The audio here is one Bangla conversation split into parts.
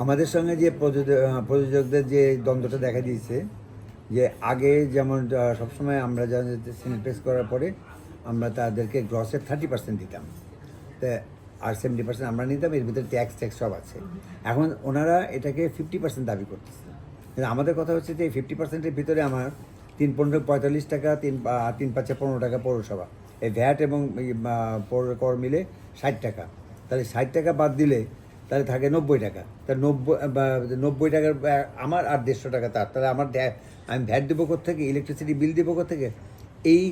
আমাদের সঙ্গে যে প্রযোজকদের যে দ্বন্দ্বটা দেখা দিয়েছে, যে আগে যেমন সবসময় আমরা সিনেপ্লেক্স করার পরে আমরা তাদেরকে গ্রসের থার্টি পার্সেন্ট দিতাম। তা আর সেভেন্টি পার্সেন্ট আমরা নিতাম, এর ভিতরে ট্যাক্স ট্যাক্স সব আছে। এখন ওনারা এটাকে ফিফটি পার্সেন্ট দাবি করতেছে। কিন্তু আমাদের কথা হচ্ছে যে এই ফিফটি পার্সেন্টের ভিতরে আমার তিন পনেরো, পঁয়তাল্লিশ টাকা, তিন তিন পাঁচে পনেরো টাকা পৌরসভা। এই ভ্যাট এবং পৌর কর মিলে ষাট টাকা। তাহলে ষাট টাকা বাদ দিলে তাহলে থাকে নব্বই টাকা। তা নব্বই নব্বই টাকার আমার আর দেড়শো টাকা তার। তাহলে আমার আমি ভ্যাট দেবো থেকে ইলেকট্রিসিটি বিল দেবো থেকে এই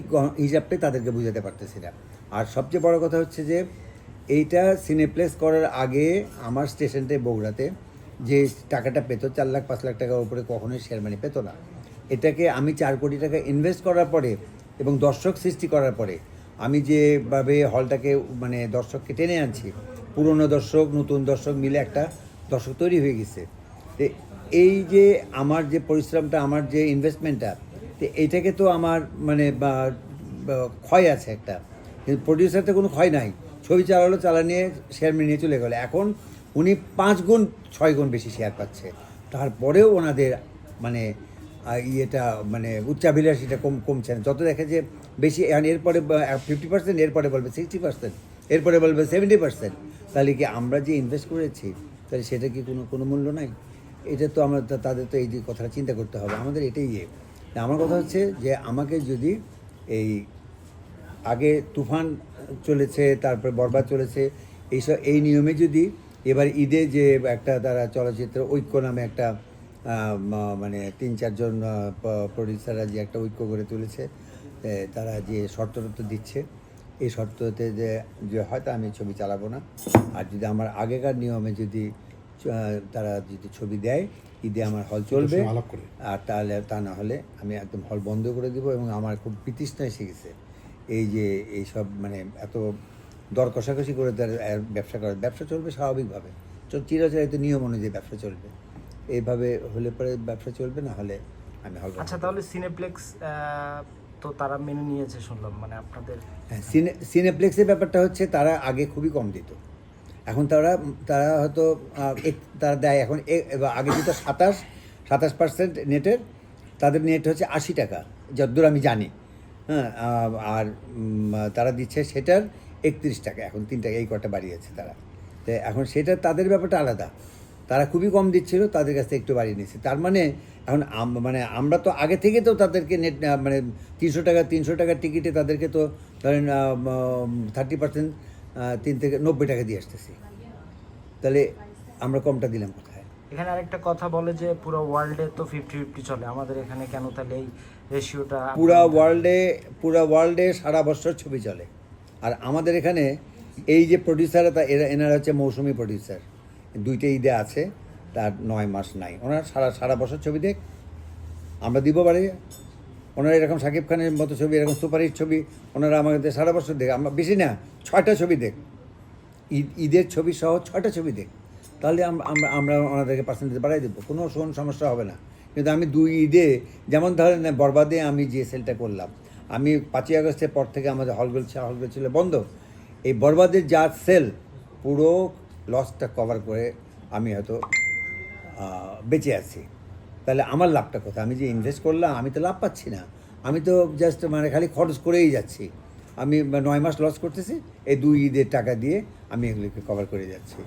হিসাবটাই তাদেরকে বুঝাতে পারতেছি না। আর সবচেয়ে বড় কথা হচ্ছে যে, এইটা সিনেপ্লেস করার আগে আমার স্টেশনটায় বগুড়াতে, যে টাকাটা পেতো চার লাখ, পাঁচ লাখ টাকার উপরে কখনোই শেয়ার মানি পেতো না। এটাকে আমি চার কোটি টাকা ইনভেস্ট করার পরে এবং দর্শক সৃষ্টি করার পরে, আমি যেভাবে হলটাকে মানে দর্শককে টেনে আনছি পুরনো দর্শক, নতুন দর্শক মিলে একটা দর্শক তৈরি হয়ে গেছে। তো এই যে আমার যে পরিশ্রমটা, আমার যে ইনভেস্টমেন্টটা তো এইটাকে তো আমার মানে বা- ক্ষয় আছে একটা। কিন্তু প্রডিউসারতে কোনো ক্ষয় নাই। ছবি চালালো চালা নিয়ে শেয়ার নিয়ে চলে গেলো। এখন উনি পাঁচ গুণ, ছয় গুণ বেশি শেয়ার পাচ্ছে। তারপরেও ওনাদের মানে ইয়েটা মানে উচ্চাভিলাষীটা কম, কমছে না। যত দেখে যে বেশি এরপরে ফিফটি পার্সেন্ট এরপরে বলবে সিক্সটি পার্সেন্ট এরপরে বলবে সেভেন্টি পার্সেন্ট তাহলে কি আমরা যে ইনভেস্ট করেছি, তাহলে সেটা কি কোনো কোনো মূল্য নাই? এটা তো আমরা তাদের তো এই যে কথাটা চিন্তা করতে হবে। আমাদের এটাই ইয়ে। আমার কথা হচ্ছে যে আমাকে যদি এই আগে তুফান চলেছে, তারপরে বরবাদ চলেছে, এইসব, এই নিয়মে যদি এবার ঈদে যে একটা তারা চলচ্চিত্র ঐক্য নামে একটা মানে তিন, চারজন প্রডিউসাররা যে একটা ঐক্য করে তুলেছে তারা যে শর্ত দিচ্ছে এই শর্ততে যে যে হয়তো আমি ছবি চালাবো না। আর যদি আমার আগেকার নিয়মে যদি তারা যদি ছবি দেয় ঈদে আমার হল চলবে। আর তাহলে তা না হলে আমি একদম হল বন্ধ করে দিব এবং আমার খুব বিতৃষ্ণা এসে গেছে। এই যে এইসব মানে এত দর কষাকষি করে তার ব্যবসা করে। ব্যবসা চলবে স্বাভাবিকভাবে। চিরাচরিত নিয়ম অনুযায়ী ব্যবসা চলবে। এইভাবে হলে পরে ব্যবসা চলবে না হলে আমি হল আচ্ছা তাহলে সিনেপ্লেক্স তো তারা মেনে নিয়েছে শুনলাম মানে আপনাদের হ্যাঁ সিনে সিনেপ্লেক্সের ব্যাপারটা হচ্ছে তারা আগে খুবই কম দিত। এখন তারা তারা হয়তো তারা দেয় এখন আগে দিত সাতাশ সাতাশ পার্সেন্ট নেটের, তাদের নেট হচ্ছে আশি টাকা, যতদূর আমি জানি। হ্যাঁ আর তারা দিচ্ছে সেটার একত্রিশ টাকা, এখন তিন টাকা, এই কটা বাড়িয়েছে তারা। তো এখন সেটা তাদের ব্যাপারটা আলাদা। তারা খুবই কম দিচ্ছিল, তাদের কাছ থেকে একটু বাড়িয়ে নিচ্ছে তার মানে এখন মানে আমরা তো আগে থেকে তো তাদেরকে নেট মানে তিনশো টাকা তিনশো টাকার টিকিটে তাদেরকে তো ধরেন থার্টি পার্সেন্ট তিন থেকে নব্বই টাকা দিয়ে আসতেছি। তাহলে আমরা কমটা দিলাম কোথায়? এখানে আরেকটা কথা বলে যে পুরো ওয়ার্ল্ডে তো ফিফটি ফিফটি চলে। আমাদের এখানে কেন তাহলে এই রেশিওটা পুরা ওয়ার্ল্ডে পুরা ওয়ার্ল্ডে সারা বছর ছবি চলে। আর আমাদের এখানে এই যে প্রডিউসার তা এরা এনারা হচ্ছে মৌসুমি প্রডিউসার দুইটা ঈদে আছে। তার নয় মাস নাই। ওনারা সারা সারা বছর ছবি দেখ, আমরা দিব বাড়ি। ওনারা এরকম সাকিব খানের মতো ছবি, এরকম সুপারহিট ছবি, ওনারা আমাদের সারা বছর দেখ। আমরা বেশি না, ছয়টা ছবি দেখ। ঈদ, ঈদের ছবি সহ ছয়টা ছবি দেখ। তাহলে আম- আমরা আমরা ওনাদেরকে পার্সেন্টেজ বাড়াই দেবো। কোনো শোন সমস্যা হবে না। কিন্তু আমি দুই ঈদে, যেমন ধরেন বরবাদে আমি যে সেলটা করলাম, আমি পাঁচই আগস্টের পর থেকে আমাদের হলগুলো হলগুলো ছিল বন্ধ। এই বরবাদের যা সেল পুরো লসটা কভার করে আমি হয়তো বেঁচে আছি। তাহলে আমার লাভটা কোথায়? আমি যে ইনভেস্ট করলাম আমি তো লাভ পাচ্ছি না। আমি তো জাস্ট মানে খালি খরচ করেই যাচ্ছি। আমি নয় মাস লস করতেছি এই দুই ঈদের টাকা দিয়ে আমি এগুলোকে কভার করে যাচ্ছি।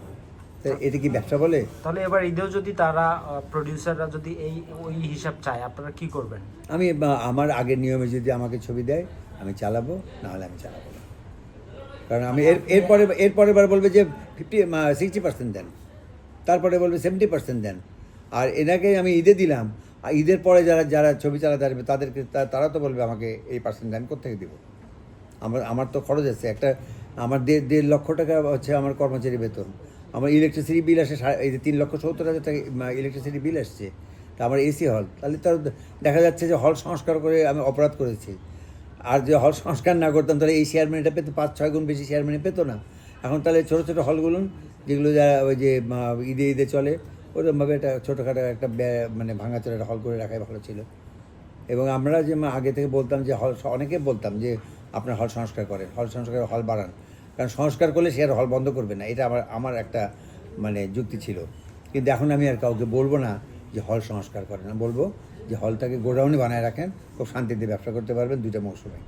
এটা কি ব্যবসা বলে? তাহলে এবার ঈদেও যদি তারা প্রডিউসাররা যদি এই ওই হিসাব চায় আপনারা কি করবেন? আমি আমার আগের নিয়মে যদি আমাকে ছবি দেয় আমি চালাবো নাহলে আমি চালাবো না। কারণ আমি এর এরপরে এরপরে বার বলবে যে ফিফটি সিক্সটি পার্সেন্ট দেন। তারপরে বলবে সেভেন্টি পার্সেন্ট দেন। আর এনাকে আমি ঈদে দিলাম, আর ঈদের পরে যারা যারা ছবি চালাতে আসবে, তাদেরকে তারা তো বলবে আমাকে এই পার্সেন্ট দেন কোথেকে দেবো? আমার আমার তো খরচ আছে, একটা আমার দেড় দেড় লক্ষ টাকা হচ্ছে আমার কর্মচারী বেতন। আমার ইলেকট্রিসিটি বিল আসে এই যে তিন লক্ষ সত্তর হাজার টাকা ইলেকট্রিসিটি বিল আসছে, তা আমার এসি হল তাহলে তো দেখা যাচ্ছে যে হল সংস্কার করে আমি অপরাধ করেছি। আর যে হল সংস্কার না করতাম, তাহলে এই শেয়ার মানিটা পেতো, পাঁচ, ছয় গুণ বেশি শেয়ার মানি পেতো না। এখন তাহলে ছোটো ছোটো হলগুলো, যেগুলো যারা ওই যে ঈদে ঈদে চলে ওরকমভাবে একটা ছোটোখাটো একটা মানে ভাঙাচোরা একটা হল করে রাখাই ভালো ছিল। এবং আমরা যে আগে থেকে বলতাম যে হল, অনেকে বলতাম যে আপনার হল সংস্কার করেন, হল সংস্কার হল বাড়ান। কারণ সংস্কার করলে সে আর হল বন্ধ করবে না, এটা আমার আমার একটা মানে যুক্তি ছিল। কিন্তু এখন আমি আর কাউকে বলব না যে হল সংস্কার করেন বলব যে হলটাকে গোডাউনে বানায় রাখেন, খুব শান্তিতে ব্যবসা করতে পারবেন দুইটা মৌসুমে।